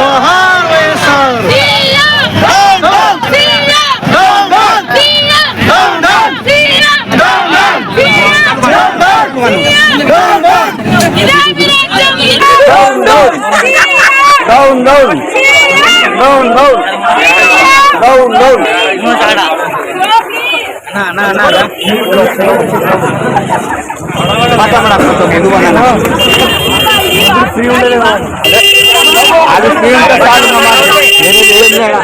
Down, down. Down, down. Down, down. না না না পাতা মারা কত বন্ধু বানা না ফ্রি হলে అది సీఎంతో సాగుతున్నమాట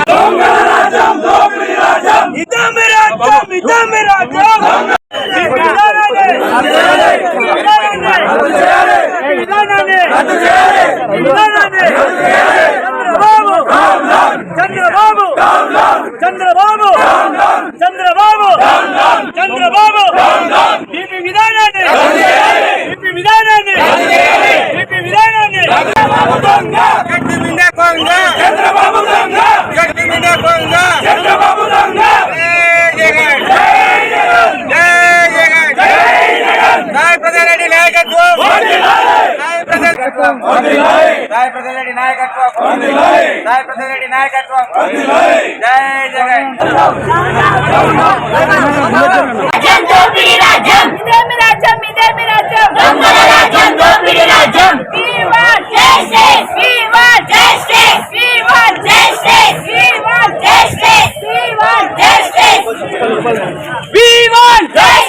We want justice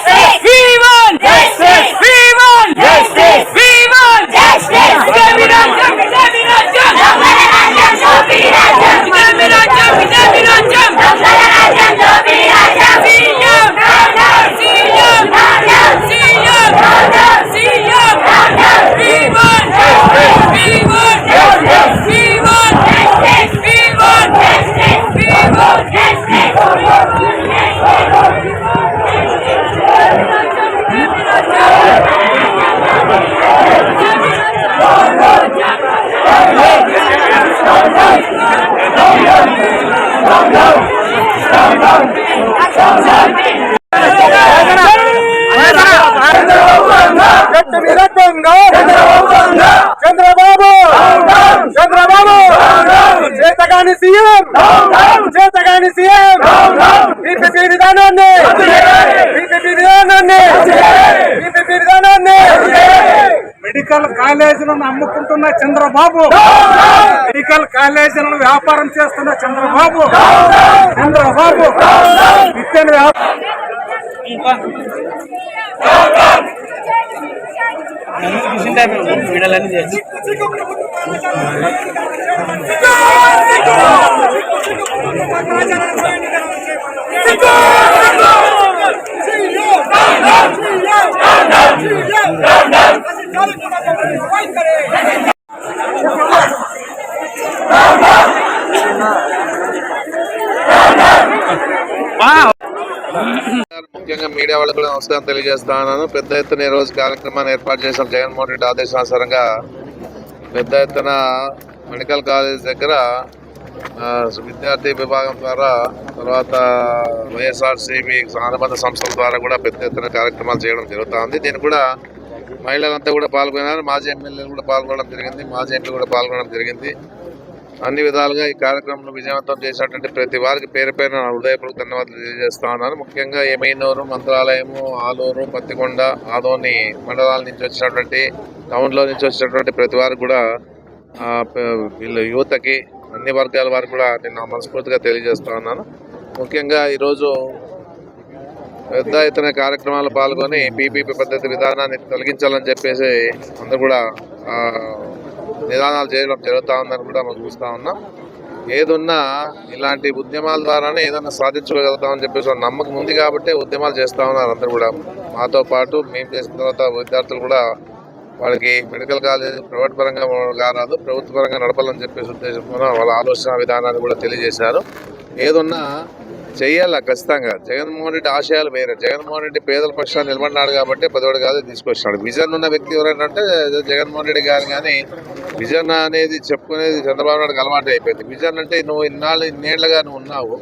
మెడికల్ కాలేజీలను అమ్ముకుంటున్న చంద్రబాబు. మెడికల్ కాలేజీలను వ్యాపారం చేస్తున్న చంద్రబాబు. చంద్రబాబు. విత్తన వ్యాపారం ముఖ్యంగా మీడియా వాళ్ళకు కూడా నమస్కారం తెలియజేస్తా ఉన్నాను. పెద్ద ఎత్తున ఈ రోజు కార్యక్రమాన్ని ఏర్పాటు చేసిన జగన్మోహన్ రెడ్డి ఆదేశానుసారంగా పెద్ద ఎత్తున మెడికల్ కాలేజ్ దగ్గర విద్యార్థి విభాగం ద్వారా తర్వాత వైఎస్ఆర్సీపీ అనుబంధ సంస్థల ద్వారా కూడా పెద్ద ఎత్తున కార్యక్రమాలు చేయడం జరుగుతూ ఉంది. దీన్ని కూడా మహిళలంతా కూడా పాల్గొన్నారు. మాజీ ఎమ్మెల్యేలు కూడా పాల్గొనడం జరిగింది. మాజీ ఎంపీ కూడా పాల్గొనడం జరిగింది. అన్ని విధాలుగా ఈ కార్యక్రమంలో విజయవంతం చేసినటువంటి ప్రతి వారికి పేరు పేరు హృదయపూర్వక ధన్యవాదాలు తెలియజేస్తా ఉన్నాను. ముఖ్యంగా ఏమైనూరు మంత్రాలయము ఆలూరు పత్తికొండ ఆదోని మండలాల నుంచి వచ్చినటువంటి టౌన్లో నుంచి వచ్చినటువంటి ప్రతి వారికి కూడా వీళ్ళ యువతకి అన్ని వర్గాల వారికి కూడా నేను మనస్ఫూర్తిగా తెలియజేస్తా ఉన్నాను. ముఖ్యంగా ఈరోజు పెద్ద ఎత్తున కార్యక్రమాలు పాల్గొని పీపీపీ పద్ధతి విధానాన్ని తొలగించాలని చెప్పేసి అందరూ కూడా నిదానాలు చేయడం జరుగుతూ ఉందని కూడా మనం చూస్తూ ఉన్నాం. ఏదున్నా ఇలాంటి ఉద్యమాల ద్వారానే ఏదైనా సాధించగలుగుతామని చెప్పేసి నమ్మకం ఉంది కాబట్టి ఉద్యమాలు చేస్తూ ఉన్నారు అందరూ కూడా. మాతో పాటు మేము చేసిన తర్వాత విద్యార్థులు కూడా వాళ్ళకి మెడికల్ కాలేజ్ ప్రైవేట్ పరంగా కారాదు ప్రభుత్వ పరంగా నడపాలని చెప్పేసి ఉద్దేశంతో వాళ్ళ ఆలోచన విధానాన్ని కూడా తెలియజేశారు. ఏదున్నా చేయాలా ఖచ్చితంగా. జగన్మోహన్ రెడ్డి ఆశయాలు వేరే. జగన్మోహన్ రెడ్డి పేదల పక్షాన్ని నిలబడినాడు కాబట్టి పదివాడు కాదు తీసుకొచ్చినాడు. విజన్ ఉన్న వ్యక్తి ఎవరంటే జగన్మోహన్ రెడ్డి గారు కానీ విజన్ అనేది చెప్పుకునేది చంద్రబాబు నాయుడుకి అలవాటు అయిపోయింది. విజన్ అంటే నువ్వు ఇన్నాళ్ళు ఇన్నేళ్ళుగా నువ్వు ఉన్నావు.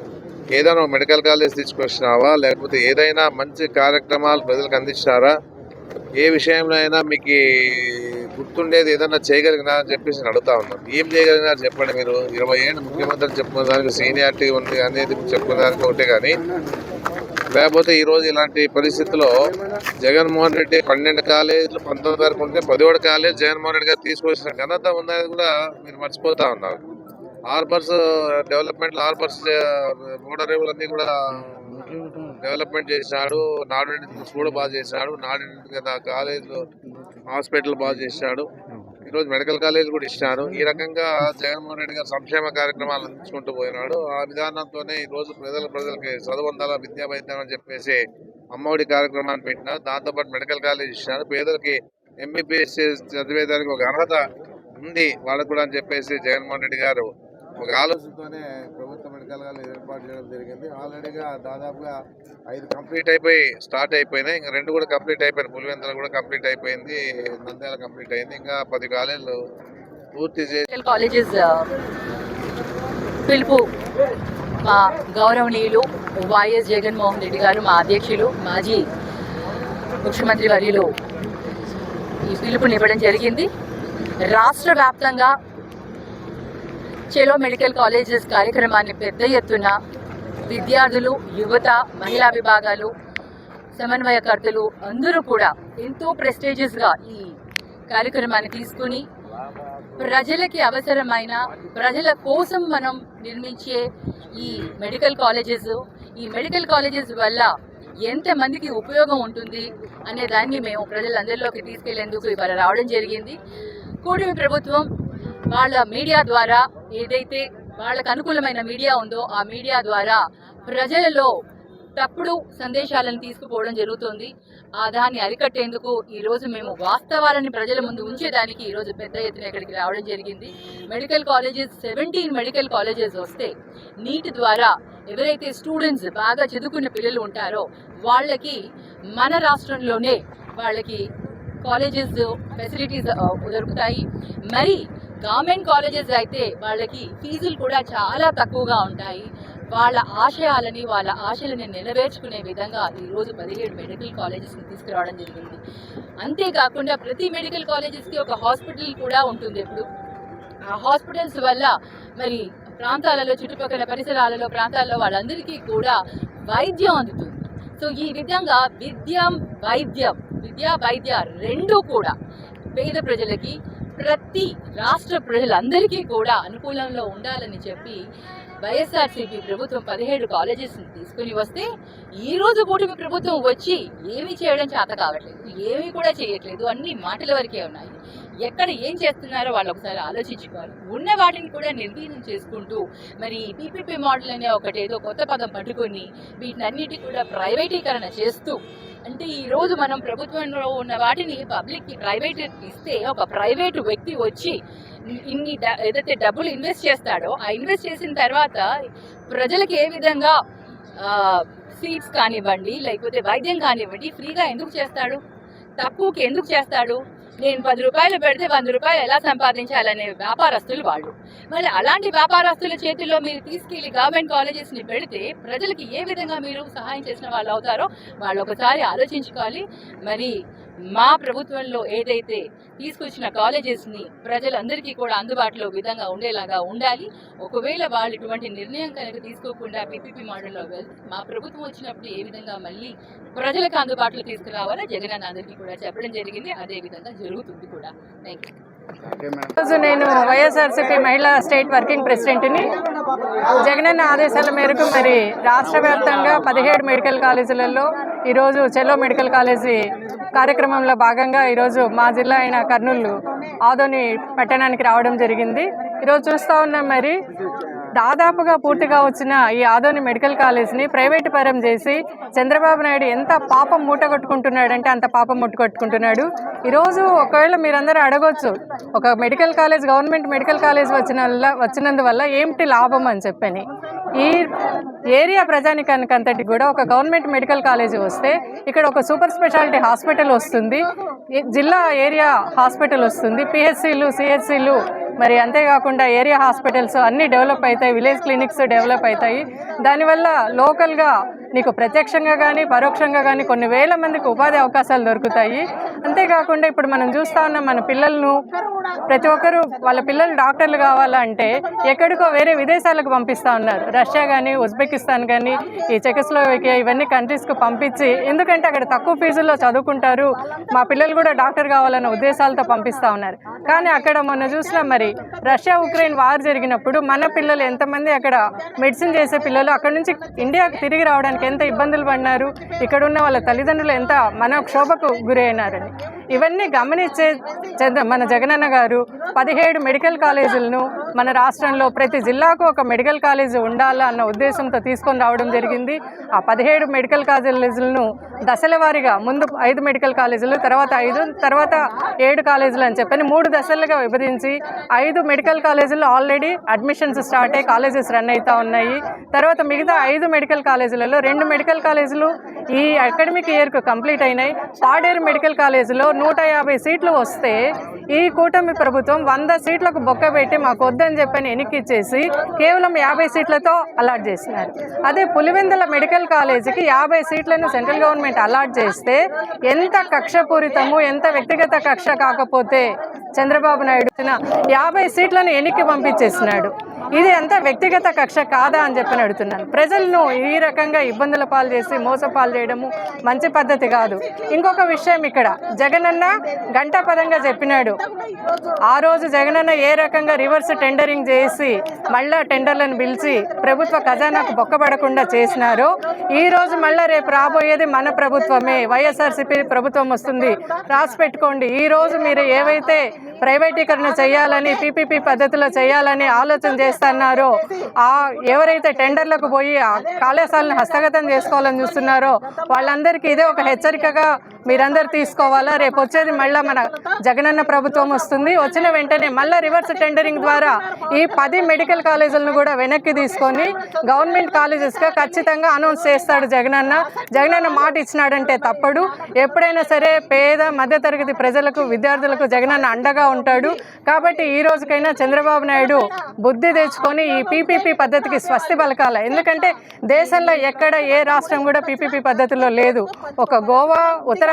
ఏదైనా మెడికల్ కాలేజ్ తీసుకొచ్చినావా? లేకపోతే ఏదైనా మంచి కార్యక్రమాలు ప్రజలకు అందించినారా? ఏ విషయంలో అయినా మీకు గుర్తుండేది ఏదైనా చేయగలిగినా అని చెప్పేసి అడుగుతా ఉన్నాం. ఏం చేయగలిగినా చెప్పండి మీరు. ఇరవై ఏళ్ళు ముఖ్యమంత్రి చెప్పుకునే దానికి సీనియారిటీ ఉంది అనేది చెప్పుకునేదానికి ఒకటే కానీ లేకపోతే ఈరోజు ఇలాంటి పరిస్థితుల్లో జగన్మోహన్ రెడ్డి పన్నెండు కాలేజీలు పంతొమ్మిది వరకు ఉంటే పదిహేడు కాలేజ్ జగన్మోహన్ రెడ్డి గారు తీసుకొచ్చిన ఘనత ఉందనేది కూడా మీరు మర్చిపోతా ఉన్నారు. హార్బర్స్ డెవలప్మెంట్ హార్బర్స్ బోర్డర్ అన్నీ కూడా డెవలప్మెంట్ చేశాడు నాడు స్కూల్ బాగా చేశాడు నాడు కదా కాలేజ్ హాస్పిటల్ బాగా చేశాడు ఈరోజు మెడికల్ కాలేజ్ కూడా ఇచ్చినారు. ఈ రకంగా జగన్మోహన్ రెడ్డి గారు సంక్షేమ కార్యక్రమాలు అందించుకుంటూ పోయినాడు. ఆ విధానంతోనే ఈ రోజు ప్రజల ప్రజలకి చదువుందాల విద్యా వైద్యం అని చెప్పేసి అమ్మఒడి కార్యక్రమాన్ని పెట్టినారు దాంతోపాటు మెడికల్ కాలేజ్ ఇచ్చినారు. పేదలకి ఎంబీబీఎస్ చదివేదానికి ఒక అర్హత ఉంది వాళ్ళకు కూడా అని చెప్పేసి జగన్మోహన్ రెడ్డి గారు ఒక ఆలోచనతోనే ప్రభుత్వ ఏర్పాటు చేయడం జరిగింది. ఆల్రెడీగా దాదాపుగా ఐదు కంప్లీట్ అయిపోయి స్టార్ట్ అయిపోయినాయి. ఇంకా రెండు కూడా కంప్లీట్ అయిపోయినాయి. పులివెందుల కూడా కంప్లీట్ అయిపోయింది. నంద్యాల కంప్లీట్ అయింది. ఇంకా పది కాలేజీలు పూర్తి చేసి కాలేజెస్ uh, పిలుపు. మా గౌరవనీయులు వైఎస్ జగన్మోహన్ రెడ్డి గారు మా అధ్యక్షులు మాజీ ముఖ్యమంత్రి వర్యులు. ఈ పిలుపునివ్వడం జరిగింది. రాష్ట్ర వ్యాప్తంగా చెలో మెడికల్ కాలేజెస్ కార్యక్రమాన్ని పెద్ద ఎత్తున విద్యార్థులు యువత మహిళా విభాగాలు సమన్వయకర్తలు అందరూ కూడా ఎంతో ప్రెస్టేజియస్గా ఈ కార్యక్రమాన్ని తీసుకుని ప్రజలకి అవసరమైన ప్రజల కోసం మనం నిర్మించే ఈ మెడికల్ కాలేజెస్ ఈ మెడికల్ కాలేజెస్ వల్ల ఎంతమందికి ఉపయోగం ఉంటుంది అనే దాన్ని మేము ప్రజలందరిలోకి తీసుకెళ్ళేందుకు ఇవాళ రావడం జరిగింది. కూటమి ప్రభుత్వం వాళ్ళ మీడియా ద్వారా ఏదైతే వాళ్ళకు అనుకూలమైన మీడియా ఉందో ఆ మీడియా ద్వారా ప్రజలలో తప్పుడు సందేశాలను తీసుకుపోవడం జరుగుతుంది. ఆ దాన్ని అరికట్టేందుకు ఈరోజు మేము వాస్తవాలని ప్రజల ముందు ఉంచేదానికి ఈరోజు పెద్ద ఎత్తున ఇక్కడికి రావడం జరిగింది. Medical colleges seventy medical colleges వస్తే నీట్ ద్వారా ఎవరైతే స్టూడెంట్స్ బాగా చదువుకున్న పిల్లలు ఉంటారో వాళ్ళకి మన రాష్ట్రంలోనే వాళ్ళకి కాలేజెస్ ఫెసిలిటీస్ దొరుకుతాయి. మరి గవర్నమెంట్ కాలేజెస్ అయితే వాళ్ళకి ఫీజులు కూడా చాలా తక్కువగా ఉంటాయి. వాళ్ళ ఆశయాలని వాళ్ళ ఆశలని నెరవేర్చుకునే విధంగా ఈరోజు పదిహేడు మెడికల్ కాలేజెస్ని తీసుకురావడం జరిగింది. అంతేకాకుండా ప్రతి మెడికల్ కాలేజెస్కి ఒక హాస్పిటల్ కూడా ఉంటుంది ఇప్పుడు. ఆ హాస్పిటల్స్ వల్ల మరి ప్రాంతాలలో చుట్టుపక్కల పరిసరాలలో ప్రాంతాల్లో వాళ్ళందరికీ కూడా వైద్యం అందుతుంది. సో ఈ విధంగా విద్య వైద్యం విద్యా వైద్య రెండు కూడా పేద ప్రజలకి ప్రతి రాష్ట్ర ప్రజలందరికీ కూడా అనుకూలంలో ఉండాలని చెప్పి వైఎస్ఆర్సీపీ ప్రభుత్వం పదిహేడు కాలేజెస్ని తీసుకుని వస్తే ఈ రోజు కూటమి ప్రభుత్వం వచ్చి ఏమీ చేయడం చేత కావట్లేదు ఏమీ కూడా చేయట్లేదు అన్ని మాటల వరకే ఉన్నాయి. ఎక్కడ ఏం చేస్తున్నారో వాళ్ళు ఒకసారి ఆలోచించుకోవాలి. ఉన్న వాటిని కూడా నిర్వీర్యం చేసుకుంటూ మరి పీపీపీ మోడల్ అనే ఒకటి ఏదో కొత్త పదం పట్టుకొని వీటినన్నిటి కూడా ప్రైవేటీకరణ చేస్తూ అంటే ఈ రోజు మనం ప్రభుత్వంలో ఉన్న వాటిని పబ్లిక్కి ప్రైవేట్ ఇస్తే ఒక ప్రైవేట్ వ్యక్తి వచ్చి ఇన్ని డ- ఏదైతే డబ్బులు ఇన్వెస్ట్ చేస్తాడో ఆ ఇన్వెస్ట్ చేసిన తర్వాత ప్రజలకు ఏ విధంగా సీట్స్ కానివ్వండి లేకపోతే వైద్యం కానివ్వండి ఫ్రీగా ఎందుకు చేస్తాడు? తక్కువకి ఎందుకు చేస్తాడు? నేను పది రూపాయలు పెడితే వంద రూపాయలు ఎలా సంపాదించాలనే వ్యాపారస్తులు వాళ్ళు. మరి అలాంటి వ్యాపారస్తుల చేతుల్లో మీరు తీసుకెళ్ళి గవర్నమెంట్ కాలేజెస్ని పెడితే ప్రజలకి ఏ విధంగా మీరు సహాయం చేసిన వాళ్ళు అవుతారో వాళ్ళు ఒకసారి ఆలోచించుకోవాలి. మరి మా ప్రభుత్వంలో ఏదైతే తీసుకొచ్చిన కాలేజెస్ని ప్రజలందరికీ కూడా అందుబాటులో విధంగా ఉండేలాగా ఉండాలి. ఒకవేళ వాళ్ళు ఇటువంటి నిర్ణయం కనుక తీసుకోకుండా పీపీపీ మోడల్లో వెళ్తే మా ప్రభుత్వం వచ్చినప్పుడు ఏ విధంగా మళ్ళీ ప్రజలకు అందుబాటులో తీసుకురావాలో జగన్ అన్న అందరికీ కూడా చెప్పడం జరిగింది. అదే విధంగా జరుగుతుంది కూడా. థ్యాంక్ యూ ఈరోజు నేను వైఎస్ఆర్సీపీ మహిళా స్టేట్ వర్కింగ్ ప్రెసిడెంట్ని జగనన్న ఆదేశాల మేరకు మరి రాష్ట్ర వ్యాప్తంగా పదిహేడు మెడికల్ కాలేజీలలో ఈరోజు చెలో మెడికల్ కాలేజీ కార్యక్రమంలో భాగంగా ఈరోజు మా జిల్లా అయిన కర్నూలు ఆదోని పట్టణానికి రావడం జరిగింది. ఈరోజు చూస్తూ ఉన్నాం మరి దాదాపుగా పూర్తిగా వచ్చిన ఈ ఆదోని మెడికల్ కాలేజ్ని ప్రైవేట్ పరం చేసి చంద్రబాబు నాయుడు ఎంత పాపం మూట కొట్టుకుంటున్నాడంటే అంత పాపం ముట్టుకొట్టుకుంటున్నాడు కట్టుకుంటున్నాడు. ఈరోజు ఒకవేళ మీరందరూ అడగొచ్చు ఒక medical college government medical college వచ్చిన వచ్చినందువల్ల ఏమిటి లాభం అని చెప్పని. ఈ ఏరియా ప్రజానికానికి అంతటి కూడా ఒక గవర్నమెంట్ మెడికల్ కాలేజ్ వస్తే ఇక్కడ ఒక సూపర్ స్పెషాలిటీ హాస్పిటల్ వస్తుంది. జిల్లా ఏరియా హాస్పిటల్ వస్తుంది. పిహెచ్సిలు సిహెచ్సిలు మరి అంతేకాకుండా ఏరియా హాస్పిటల్స్ అన్నీ డెవలప్ అవుతాయి. విలేజ్ క్లినిక్స్ డెవలప్ అవుతాయి. దానివల్ల లోకల్గా నీకు ప్రత్యక్షంగా కానీ పరోక్షంగా కానీ కొన్ని వేల మందికి ఉపాధి అవకాశాలు దొరుకుతాయి. అంతేకాకుండా ఇప్పుడు మనం చూస్తా ఉన్నాం మన పిల్లలను ప్రతి ఒక్కరు వాళ్ళ పిల్లలు డాక్టర్లు కావాలంటే ఎక్కడికో వేరే విదేశాలకు పంపిస్తూ ఉన్నారు. రష్యా కానీ ఉజ్బెకిస్తాన్ కానీ ఈ చెకస్లోవేకియా ఇవన్నీ కంట్రీస్కు పంపించి ఎందుకంటే అక్కడ తక్కువ ఫీజుల్లో చదువుకుంటారు. మా పిల్లలు కూడా డాక్టర్ కావాలన్న ఉద్దేశాలతో పంపిస్తూ ఉన్నారు. కానీ అక్కడ మొన్న చూసినా మరి రష్యా ఉక్రెయిన్ వార్ జరిగినప్పుడు మన పిల్లలు ఎంతమంది అక్కడ మెడిసిన్ చేసే పిల్లలు అక్కడ నుంచి ఇండియాకు తిరిగి రావడానికి ఎంత ఇబ్బందులు పడినారు? ఇక్కడ ఉన్న వాళ్ళ తల్లిదండ్రులు ఎంత మన క్షోభకు గురైనారని. ఇవన్నీ గమనించే చంద్ర మన జగనన్న గారు పదిహేడు మెడికల్ కాలేజీలను మన రాష్ట్రంలో ప్రతి జిల్లాకు ఒక మెడికల్ కాలేజీ ఉండాలా అన్న ఉద్దేశంతో తీసుకొని రావడం జరిగింది. ఆ పదిహేడు మెడికల్ కాలేజీలను దశల వారీగా ముందు ఐదు మెడికల్ కాలేజీలు తర్వాత ఐదు తర్వాత ఏడు కాలేజీలు అని చెప్పని మూడు దశలుగా విభజించి ఐదు మెడికల్ కాలేజీలు ఆల్రెడీ అడ్మిషన్స్ స్టార్ట్ అయ్యి కాలేజెస్ రన్ అవుతూ ఉన్నాయి. తర్వాత మిగతా ఐదు మెడికల్ కాలేజీలలో రెండు మెడికల్ కాలేజీలు ఈ అకాడమిక్ ఇయర్కు కంప్లీట్ అయినాయి. పాడేరు మెడికల్ కాలేజీలో నూట యాభై సీట్లు వస్తే ఈ కూటమి ప్రభుత్వం వంద సీట్లకు బొక్క పెట్టి మాకు వద్దని చెప్పని ఎన్నికిచ్చేసి కేవలం యాభై సీట్లతో అలాట్ చేసినారు. అదే పులివెందుల మెడికల్ కాలేజీకి యాభై సీట్లను సెంట్రల్ గవర్నమెంట్ అలాట్ చేస్తే ఎంత కక్షపూరితము ఎంత వ్యక్తిగత కక్ష కాకపోతే చంద్రబాబు నాయుడు యాభై సీట్లను ఎన్నిక పంపించేసినాడు. ఇది అంతా వ్యక్తిగత కక్ష కాదా అని చెప్పి అడుగుతున్నాను. ప్రజలను ఈ రకంగా ఇబ్బందుల పాలు చేసి మోసపాలు చేయడము మంచి పద్ధతి కాదు. ఇంకొక విషయం ఇక్కడ. జగనన్న గంటాపదంగా చెప్పినాడు. ఆ రోజు జగనన్న ఏ రకంగా రివర్స్ టెండరింగ్ చేసి మళ్ళా టెండర్లను పిలిచి ప్రభుత్వ ఖజానాకు బొక్కబడకుండా చేసినారో ఈ రోజు మళ్ళా రేపు రాబోయేది మన ప్రభుత్వమే. వైఎస్ఆర్సీపీ ప్రభుత్వం వస్తుంది. రాసి పెట్టుకోండి. ఈ రోజు మీరు ఏవైతే ప్రైవేటీకరణ చేయాలని పీపీపీ పద్ధతిలో చేయాలని ఆలోచన చేస్తున్నారో. ఆ ఎవరైతే టెండర్లకు పోయి ఆ కళాశాలను హస్తగతం చేసుకోవాలని చూస్తున్నారో వాళ్ళందరికీ ఇదే ఒక హెచ్చరికగా మీరందరూ తీసుకోవాలా? రేపు వచ్చేది మళ్ళీ మన జగనన్న ప్రభుత్వం వస్తుంది. వచ్చిన వెంటనే మళ్ళీ రివర్స్ టెండరింగ్ ద్వారా ఈ పది మెడికల్ కాలేజీలను కూడా వెనక్కి తీసుకొని గవర్నమెంట్ కాలేజెస్గా ఖచ్చితంగా అనౌన్స్ చేస్తాడు జగనన్న. జగనన్న మాట ఇచ్చినాడంటే తప్పడు. ఎప్పుడైనా సరే పేద మధ్యతరగతి ప్రజలకు విద్యార్థులకు జగనన్న అండగా ఉంటాడు. కాబట్టి ఈ రోజుకైనా చంద్రబాబు నాయుడు బుద్ధి తెచ్చుకొని ఈ పీపీపీ పద్ధతికి స్వస్తి పలకాల. ఎందుకంటే దేశంలో ఎక్కడ ఏ రాష్ట్రం కూడా పీపీపీ పద్ధతిలో లేదు. ఒక గోవా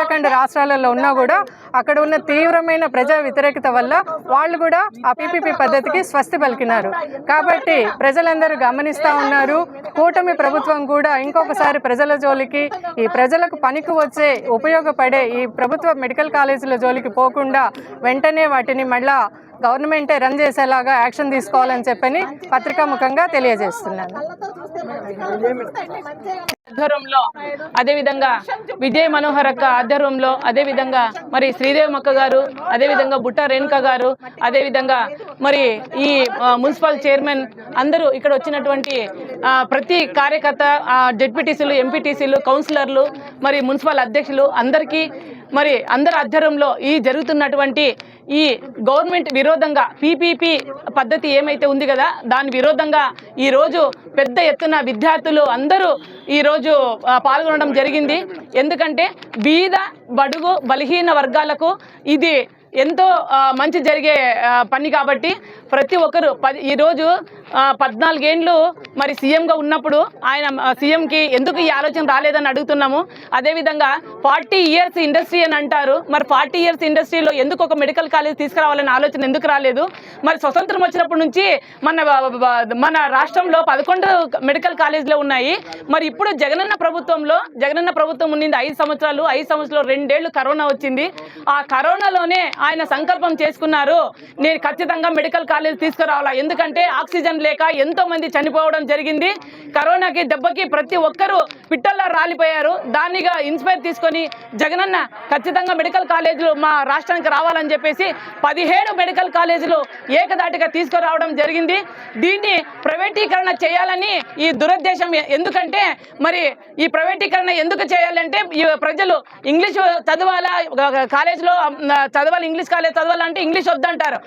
ఉత్తరాఖండ్ రాష్ట్రాలలో ఉన్నా కూడా అక్కడ ఉన్న తీవ్రమైన ప్రజా వ్యతిరేకత వల్ల వాళ్ళు కూడా ఆ పీపీపీ పద్ధతికి స్వస్తి పలికినారు. కాబట్టి ప్రజలందరూ గమనిస్తూ ఉన్నారు. కూటమి ప్రభుత్వం కూడా ఇంకొకసారి ప్రజల జోలికి ఈ ప్రజలకు పనికి వచ్చే ఉపయోగపడే ఈ ప్రభుత్వ మెడికల్ కాలేజీల జోలికి పోకుండా వెంటనే వాటిని మళ్ళా గవర్నమెంటే రన్ చేసేలాగా యాక్షన్ తీసుకోవాలని చెప్పని పత్రికాముఖంగా తెలియజేస్తున్నాను. ఆధ్వర్యంలో అదేవిధంగా విజయ్ మనోహర్ అక్క ఆధ్వర్యంలో అదేవిధంగా మరి శ్రీదేవి అక్క గారు అదేవిధంగా బుట్ట రేణుక గారు అదేవిధంగా మరి ఈ మున్సిపల్ చైర్మన్ అందరూ ఇక్కడ వచ్చినటువంటి ప్రతి కార్యకర్త జెడ్పీటీసీలు ఎంపీటీసీలు కౌన్సిలర్లు మరి మున్సిపల్ అధ్యక్షులు అందరికీ మరి అందరి ఆధ్వర్యంలో ఈ జరుగుతున్నటువంటి ఈ గవర్నమెంట్ విరోధంగా పీపీపీ పద్ధతి ఏమైతే ఉంది కదా దాని విరోధంగా ఈరోజు పెద్ద ఎత్తున విద్యార్థులు అందరూ ఈరోజు పాల్గొనడం జరిగింది. ఎందుకంటే బీద బడుగు బలహీన వర్గాలకు ఇది ఎంతో మంచి జరిగే పని కాబట్టి ప్రతి ఒక్కరు పది ఈరోజు పద్నాలుగేండ్లు మరి సీఎంగా ఉన్నప్పుడు ఆయన సీఎంకి ఎందుకు ఈ ఆలోచన రాలేదని అడుగుతున్నాము. అదేవిధంగా ఫార్టీ ఇయర్స్ ఇండస్ట్రీ అని అంటారు. మరి ఫార్టీ ఇయర్స్ ఇండస్ట్రీలో ఎందుకు ఒక మెడికల్ కాలేజ్ తీసుకురావాలనే ఆలోచన ఎందుకు రాలేదు? మరి స్వతంత్రం వచ్చినప్పటి నుంచి మన మన రాష్ట్రంలో పదకొండు మెడికల్ కాలేజీలు ఉన్నాయి. మరి ఇప్పుడు జగనన్న ప్రభుత్వంలో జగనన్న ప్రభుత్వం ఉన్నింది ఐదు సంవత్సరాలు ఐదు సంవత్సరాలు రెండేళ్ళు కరోనా వచ్చింది. ఆ కరోనాలోనే ఆయన సంకల్పం చేసుకున్నారు. నేను ఖచ్చితంగా మెడికల్ కాలేజ్ తీసుకురావాలా. ఎందుకంటే ఆక్సిజన్ లేక ఎంతో మంది చనిపోవడం జరిగింది. కరోనాకి దెబ్బకి ప్రతి ఒక్కరూ పిట్టల్లా రాలిపోయారు. దానిగా ఇన్స్పైర్ తీసుకొని జగనన్న ఖచ్చితంగా మెడికల్ కాలేజీలు మా రాష్ట్రానికి రావాలని చెప్పేసి పదిహేడు మెడికల్ కాలేజీలు ఏకదాటిగా తీసుకురావడం జరిగింది. దీన్ని ప్రైవేటీకరణ చేయాలని ఈ దురుద్దేశం ఎందుకంటే మరి ఈ ప్రైవేటీకరణ ఎందుకు చేయాలంటే ఈ ప్రజలు ఇంగ్లీష్ చదవాలా కాలేజీలో చదవాలి ఇంగ్లీష్ కాలేజ్ చదవాలంటే ఇంగ్లీష్ వద్దంటారు.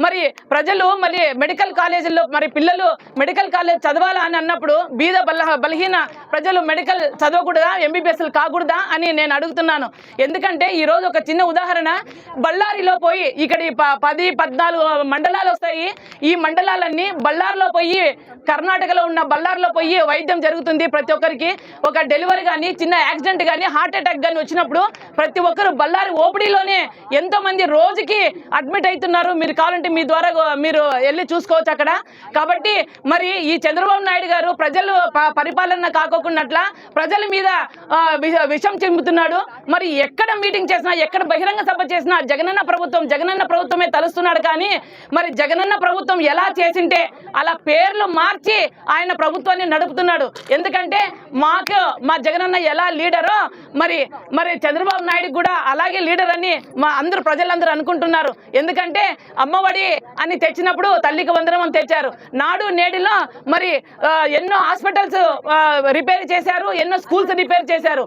మరి ప్రజలు మరి మెడికల్ కాలేజీల్లో మరి పిల్లలు మెడికల్ కాలేజ్ చదవాలా అని అన్నప్పుడు బీద బల బలహీన ప్రజలు మెడికల్ చదవకూడదా ఎంబీబీఎస్లు కాకూడదా అని నేను అడుగుతున్నాను. ఎందుకంటే ఈ రోజు ఒక చిన్న ఉదాహరణ బళ్ళారిలో పోయి ఇక్కడ ప- పది పద్నాలుగు మండలాలు వస్తాయి. ఈ మండలాలన్నీ బళ్ళారిలో పోయి కర్ణాటకలో ఉన్న బళ్ళారిలో పోయి వైద్యం జరుగుతుంది ప్రతి ఒక్కరికి. ఒక డెలివరీ కానీ చిన్న యాక్సిడెంట్ కానీ హార్ట్ అటాక్ కానీ వచ్చినప్పుడు ప్రతి ఒక్కరు బళ్ళారి ఓపీడీలోనే ఎంతో మంది రోజుకి అడ్మిట్ అవుతున్నారు. మీరు కావాలంటే మీ ద్వారా మీరు వెళ్ళి చూసుకోవచ్చు అక్కడ. కాబట్టి మరి ఈ చంద్రబాబు నాయుడు గారు ప్రజలు పరిపాలన కాకోకున్నట్ల ప్రజల మీద విషం చెందుతున్నాడు మరి ఎక్కడ మీటింగ్ చేసినా ఎక్కడ బహిరంగ సభ చేసినా జగనన్న ప్రభుత్వం జగనన్న ప్రభుత్వమే తలుస్తున్నాడు కానీ మరి జగనన్న ప్రభుత్వం ఎలా చేసింటే అలా పేర్లు మార్చి ఆయన ప్రభుత్వాన్ని నడుపుతున్నాడు. ఎందుకంటే మాకు మా జగనన్న ఎలా లీడరో మరి మరి చంద్రబాబు నాయుడు కూడా అలాగే లీడర్ అని మా అందరూ ప్రజలందరూ అనుకుంటున్నారు. ఎందుకంటే అమ్మఒడి అని తెచ్చినప్పుడు తల్లికి వందనం అని తెచ్చారు. నాడు నేటిలో మరి ఎన్నో హాస్పిటల్స్ రిపేర్ చేశారు ఎన్నో స్కూల్స్ రిపేర్ చేశారు.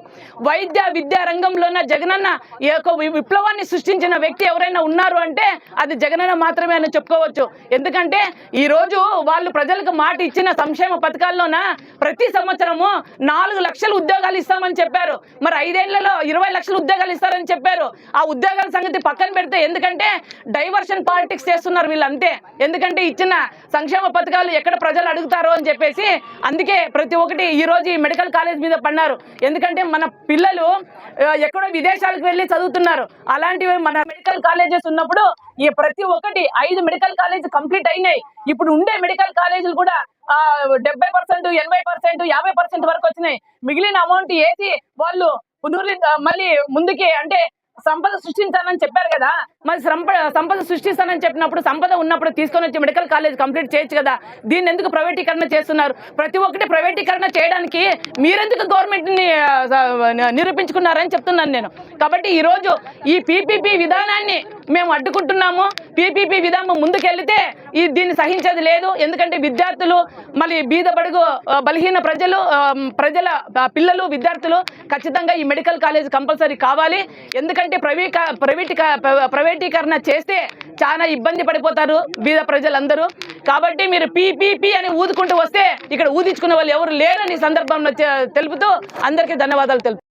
వైద్య విద్యా రంగంలోన జగనన్న యొక్క విప్లవాన్ని సృష్టించిన వ్యక్తి ఎవరైనా ఉన్నారు అంటే అది జగనన్న మాత్రమే అని చెప్పుకోవచ్చు. ఎందుకంటే ఈ రోజు వాళ్ళు ప్రజలకు మాట ఇచ్చిన సంక్షేమ పథకాల్లోన ప్రతి సంవత్సరము నాలుగు లక్షల ఉద్యోగాలు ఇస్తామని చెప్పారు. మరి ఐదేళ్ళలో ఇరవై లక్షల ఉద్యోగాలు ఇస్తారని చెప్పారు. ఆ ఉద్యోగాల సంగతి పక్కన పెడితే ఎందుకంటే డైవర్షన్ పాలిటిక్స్ చేస్తున్నారు వీళ్ళు అంతే ఎందుకంటే ఇచ్చిన సంక్షేమ పథకాలు ఎక్కడ ప్రజలు అడుగుతారో అని చెప్పేసి అందుకే ప్రతి ఒక్కటి ఈ రోజు ఈ మెడికల్ కాలేజ్ మీద పడినారు. ఎందుకంటే మన పిల్లలు ఎక్కడో విదేశాలకు వెళ్ళి చదువుతున్నారు. అలాంటివి మన మెడికల్ కాలేజెస్ ఉన్నప్పుడు ఈ ప్రతి ఒక్కటి ఐదు మెడికల్ కాలేజ్ కంప్లీట్ అయినాయి. ఇప్పుడు ఉండే మెడికల్ కాలేజీలు కూడా డెబ్బై పర్సెంట్ ఎనభై పర్సెంట్ యాభై పర్సెంట్ వరకు వచ్చినాయి. మిగిలిన అమౌంట్ వేసి వాళ్ళు పునరు మళ్ళీ ముందుకి అంటే సంపద సృష్టించాలని చెప్పారు కదా. మరి సంపద సృష్టిస్తానని చెప్పినప్పుడు సంపద ఉన్నప్పుడు తీసుకొని వచ్చి మెడికల్ కాలేజ్ కంప్లీట్ చేయొచ్చు కదా. దీన్ని ఎందుకు ప్రైవేటీకరణ చేస్తున్నారు? ప్రతి ఒక్కటి ప్రైవేటీకరణ చేయడానికి మీరెందుకు గవర్నమెంట్ని నిరూపించుకున్నారని చెప్తున్నాను నేను. కాబట్టి ఈరోజు ఈ పీపీపీ విధానాన్ని మేము అడ్డుకుంటున్నాము. పీపీపీ విధానం ముందుకెళ్తే ఈ దీన్ని సహించేది లేదు. ఎందుకంటే విద్యార్థులు మళ్ళీ బీద బడుగు బలహీన ప్రజలు ప్రజల పిల్లలు విద్యార్థులు ఖచ్చితంగా ఈ మెడికల్ కాలేజ్ కంపల్సరీ కావాలి. ఎందుకంటే ప్రైవేట్ ప్రైవేట్ ప్రైవేటీకరణ చేస్తే చాలా ఇబ్బంది పడిపోతారు బీద ప్రజలందరూ. కాబట్టి మీరు పీపీపీ అని ఊదుకుంటూ వస్తే ఇక్కడ ఊదించుకునే వాళ్ళు ఎవరు లేరని సందర్భంలో తెలుపుతూ అందరికీ ధన్యవాదాలు తెలుపు